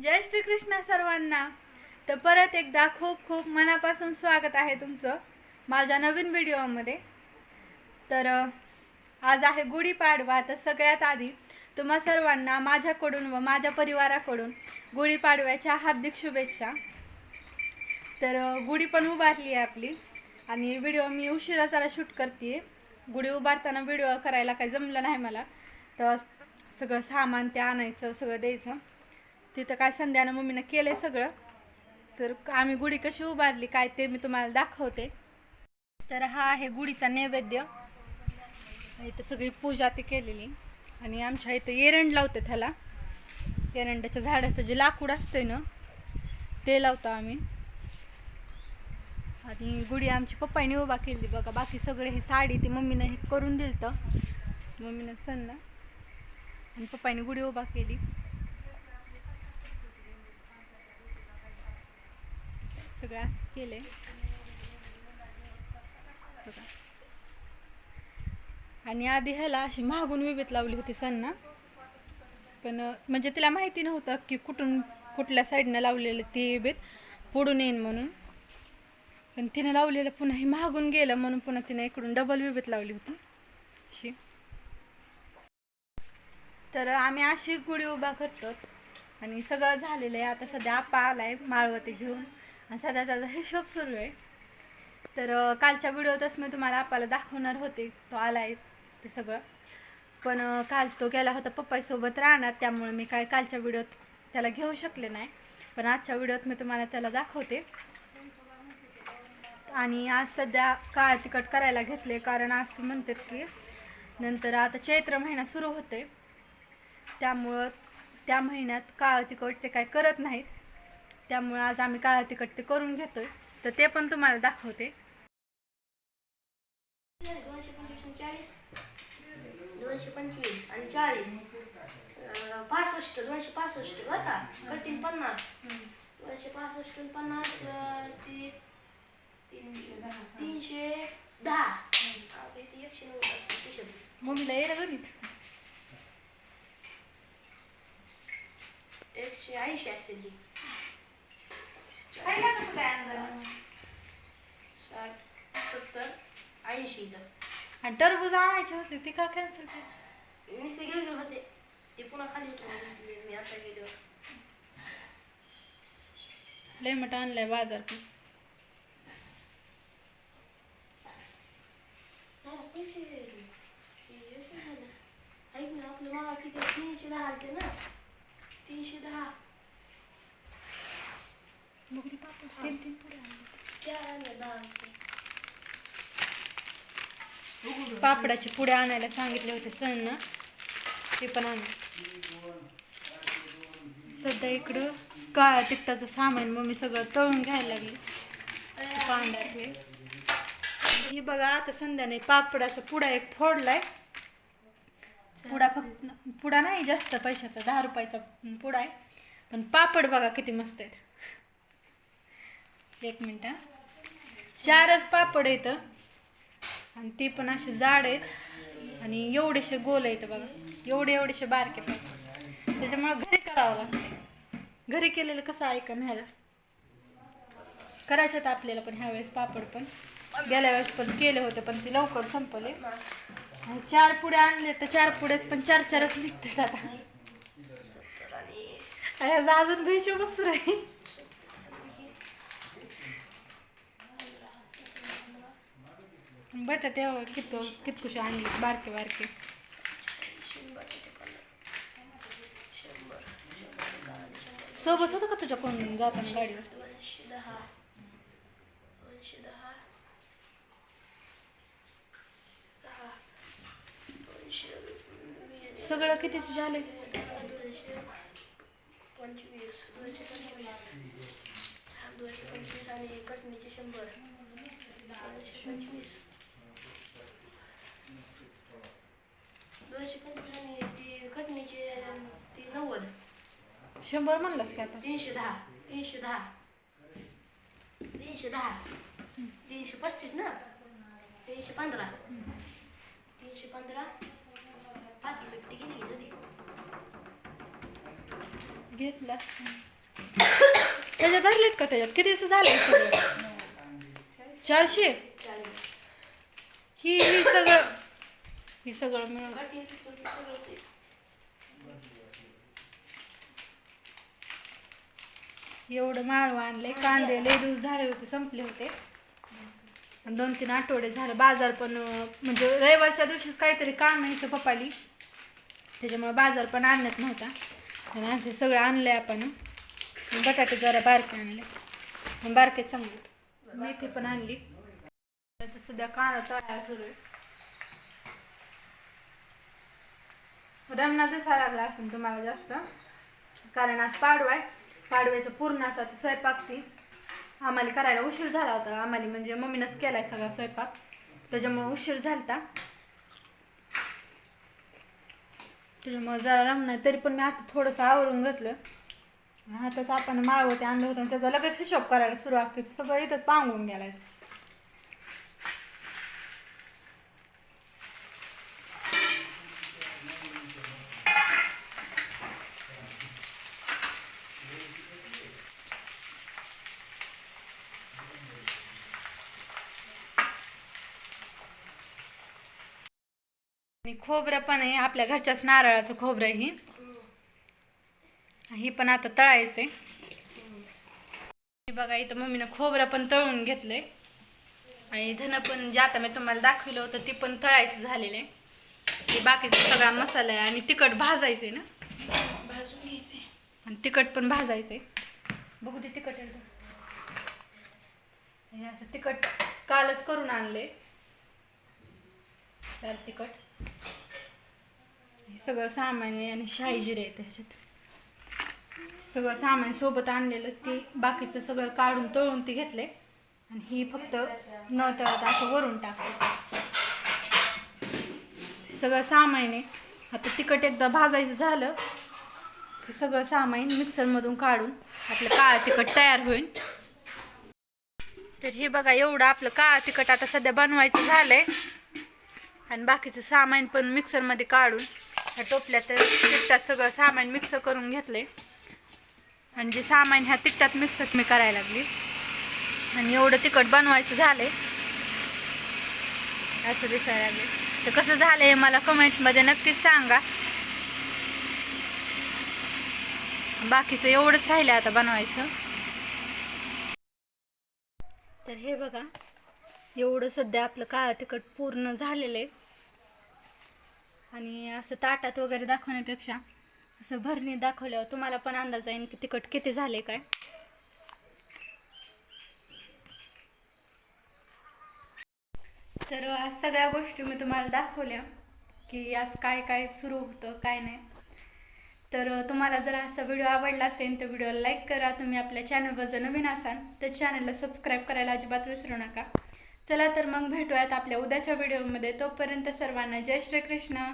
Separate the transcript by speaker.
Speaker 1: जय श्रीकृष्ण सर्वांना. तर परत एकदा खूप खूप मनापासून स्वागत आहे तुमचं माझ्या नवीन व्हिडिओमध्ये. तर आज आहे गुढीपाडवा तर सगळ्यात आधी तुम्हा सर्वांना माझ्याकडून व माझ्या परिवाराकडून गुढीपाडव्याच्या हार्दिक शुभेच्छा. तर गुढी पण उभारली आहे आपली आणि व्हिडिओ मी उशिरा जरा शूट करते गुढी उभारताना व्हिडिओ करायला काही जमलं नाही मला. तर सगळं सामान ते आणायचं सगळं द्यायचं. तिथं काय संध्यानं मम्मीनं केलंय सगळं. तर आम्ही गुढी कशी उभारली काय ते मी तुम्हाला दाखवते. तर हा आहे गुढीचा नैवेद्य. इथं सगळी पूजा ती केलेली. आणि आमच्या इथं एरंड लावते त्याला. एरंडाच्या झाडाचं जे लाकूड असतंय ना ते लावतो आम्ही. आणि गुढी आमची पप्पाने उभा केली बघा बाकी सगळे हे साडी ती मम्मीनं हे करून दिलं तर मम्मीनं सणला आणि पप्पाने गुढी उभा केली. सगळं असं केलं आहे आणि आधी ह्याला अशी मागून विभीत लावली होती सन्ना पण म्हणजे तिला माहिती नव्हतं की कुठून कुठल्या साईडनं लावलेलं ती विभीत. पुढून येईन म्हणून. पण तिनं लावलेलं पुन्हा हे मागून गेलं म्हणून पुन्हा तिने इकडून डबल विभीत लावली होती. अशी. तर आम्ही अशी गुढी उभा करतो आणि सगळं झालेलं आहे. आता सध्या आपा आहे माळवती घेऊन. साधा सध्या त्याचा हिशोब सुरू आहे. तर कालच्या व्हिडिओतच मी तुम्हाला आपाला दाखवणार होते तो आला आहे ते सगळं. पण काल तो गेला होता पप्पाईसोबत राहणार त्यामुळे मी काय कालच्या व्हिडिओत त्याला घेऊ शकले नाही. पण आजच्या व्हिडिओत मी तुम्हाला त्याला दाखवते. आणि आज सध्या काळ तिकट करायला घेतले कारण असं म्हणतात की नंतर आता चैत्र महिना सुरू होते त्यामुळं त्या महिन्यात काळ तिखट ते काय करत नाहीत. त्यामुळे आज आम्ही काळा तिखट ते करून घेतोय. तर ते पण तुम्हाला दाखवते.
Speaker 2: दोनशे पंचवीस आणि चाळीस दोनशे पंचवीस आणि चाळीस पासष्ट दोनशे पासष्ट बरं का कठीण पन्नास दोनशे पासष्ट आणि पन्नास ती तीनशे दहा तीनशे दहा एकशे नव्वद असतं, हिशोब.
Speaker 1: मम्मीला ये गणित
Speaker 2: एकशे ऐंशी असेल साठ सत्तर ऐंशी
Speaker 1: आणि टरबूज आणायचे होते ते का कॅन्सल केली?
Speaker 2: नुसते गेले होते ते पुन्हा खाली होतो मी आता गेल्यावर
Speaker 1: लय मट आणलाय बाजार
Speaker 2: नाही ना, पैसे झालं. ऐक ना आपलं मला किती तीनशे दहा ना तीनशे दहा
Speaker 1: तीन तीन पुढे आणले.
Speaker 2: चार आणले दहा आलते.
Speaker 1: पापडाचे पुढे आणायला सांगितले होते सण ना ते पण आण. सध्या इकडं काळ्या तिखटाचं सामान मम्मी सगळं तळून घ्यायला लागली. कांदा हे हे बघा आता संध्याने पापडाचा पुडा एक फोडलाय. पुडा फक्त पुडा नाही जास्त पैशाचा दहा रुपयाचा पुडा आहे. पण पापड बघा किती मस्त आहेत. एक मिनिट हा. चारच पापड आहेत. आणि ते पण असे जाड आहेत. आणि एवढेसे गोल आहेत बघा. एवढे एवढेसे बारके पापड. त्याच्यामुळे घरी करावं लागतं घरी केलेलं कसं ऐका ह्याला करायचं आपल्याला पण ह्या वेळेस पापड पण. गेल्या वेळेस पण केले होते पण ते लवकर संपले. आणि चार पुढे आणले तर चार पुढ्यात पण चार चारच निघतात आता. अजून हिशोबच राहील बटाटे हो, कित कितकुशे आणले? बारके बारके.
Speaker 2: शंभर
Speaker 1: सोबत होतं का तुझ्या कोण जाताना गाडीवर?
Speaker 2: दहा दोनशे दहा दहा दोनशे
Speaker 1: सगळं कितीच झाले
Speaker 2: दोनशे पंचवीस दोनशे पंचवीस हा, दोनशे पंचवीस आणि कटणीचे शंभर. दोनशे पंचवीस. दोनशे पंचवीस आणि ती कटणीचे ती नव्वद.
Speaker 1: शंभर म्हणलास का आता?
Speaker 2: तीनशे दहा तीनशे दहा. तीनशे दहा. तीनशे पस्तीस ना? तीनशे पंधरा. तीनशे पंधरा. पाच रुपये किती गेली
Speaker 1: घेतला. त्याच्यात धरलेत का त्याच्यात? कितीच झालंय सगळं? चारशे?
Speaker 2: चाळीस.
Speaker 1: ही ही सगळं ही सगळं मिळून. एवढं माळव आणले कांदे लय दिवस झाले होते संपले होते. आणि दोन तीन आठवडे झाले. बाजार पण म्हणजे रविवारच्या दिवशीच काहीतरी काम यायचं पप्पाली. त्याच्यामुळे बाजार पण आणत नव्हता. आणि असे सगळं आणलंय आपण. बटाटे जरा बारके आणले. बारके चांगले मेथी पण आणली. सध्या कांदा तळायला सुरू आहे. रमणा दिसायला लागला असेल तुम्हाला जास्त. कारण आज पाडव आहे. पाडव्याचं पूर्ण असा तो स्वयंपाक ती आम्हाला करायला उशीर झाला होता. आम्हाला म्हणजे मम्मीनंच केलाय सगळा स्वयंपाक. त्याच्यामुळे उशीर झालता. त्याच्यामुळे जरा रमणार तरी पण मी आता थोडंसं आवरून घेतलं. हातात आपण माळवते आणलं होतं आणि त्याचा लगेच हिशोब करायला सुरू असते. सगळं इथं पांगून गेलाय. आणि खोबरं पण आहे आपल्या घरच्याच नारळाचं खोबरं आहे ही. ही पण आता तळायचंय. हे बघा इथं मम्मीनं खोबरं पण तळून घेतलंय. आणि धन पण जे आता मी तुम्हाला दाखवलं होतं ते पण तळायचं झालेलं आहे. बाकीचा सगळा मसाला आहे आणि तिखट भाजायचंय ना?
Speaker 2: भाजून घ्यायचे
Speaker 1: आणि तिखट पण भाजायचंय. बघू ते तिखट आहे. हे असं तिखट कालच करून आणले लाल तिखट. हे सगळं सामान आहे आणि शाही जिरे आहे त्याच्यात. सगळं सामान सोबत आणलेलं ते बाकीचं सगळं काढून तळून ते घेतले आणि ही फक्त न तळत असं वरून टाकायचं. सगळं सामान आहे. आता तिखट एकदा भाजायचं झालं की सगळं सामान मिक्सरमधून काढून आपलं काळं तिखट तयार होईल. तर हे बघा एवढं आपलं काळं तिखट आता सध्या बनवायचं झालं आहे आणि बाकीचं सामान पण मिक्सरमध्ये काढून ह्या टोपल्यात तिखटात सगळं सामान मिक्स करून घेतले आणि जे सामान ह्या तिखटात मिक्स मी करायला लागली. आणि एवढं तिखट बनवायचं झालंय. असं दिसायला लागले तर कसं झालं हे मला कमेंटमध्ये नक्कीच सांगा. बाकीचं एवढंच राहिलं आता बनवायचं. तर हे बघा एवढं सध्या आपलं काळं तिखट पूर्ण झालेलं आहे. आणि असं ताटात वगैरे दाखवण्यापेक्षा असं भरणी दाखवल्यावर तुम्हाला पण अंदाज येईल की तिखट किती झाले काय. तर आज सगळ्या गोष्टी मी तुम्हाला दाखवल्या की आज काय काय सुरू होतं काय नाही. तर तुम्हाला जर आजचा व्हिडिओ आवडला असेल तर व्हिडिओला लाईक करा. तुम्ही आपल्या चॅनलवर जर नवीन असाल तर चॅनलला सबस्क्राईब करायला अजिबात विसरू नका. चला तर मग भेटूयात आपल्या उद्याच्या व्हिडिओमध्ये तोपर्यंत सर्वांना जय श्रीकृष्ण.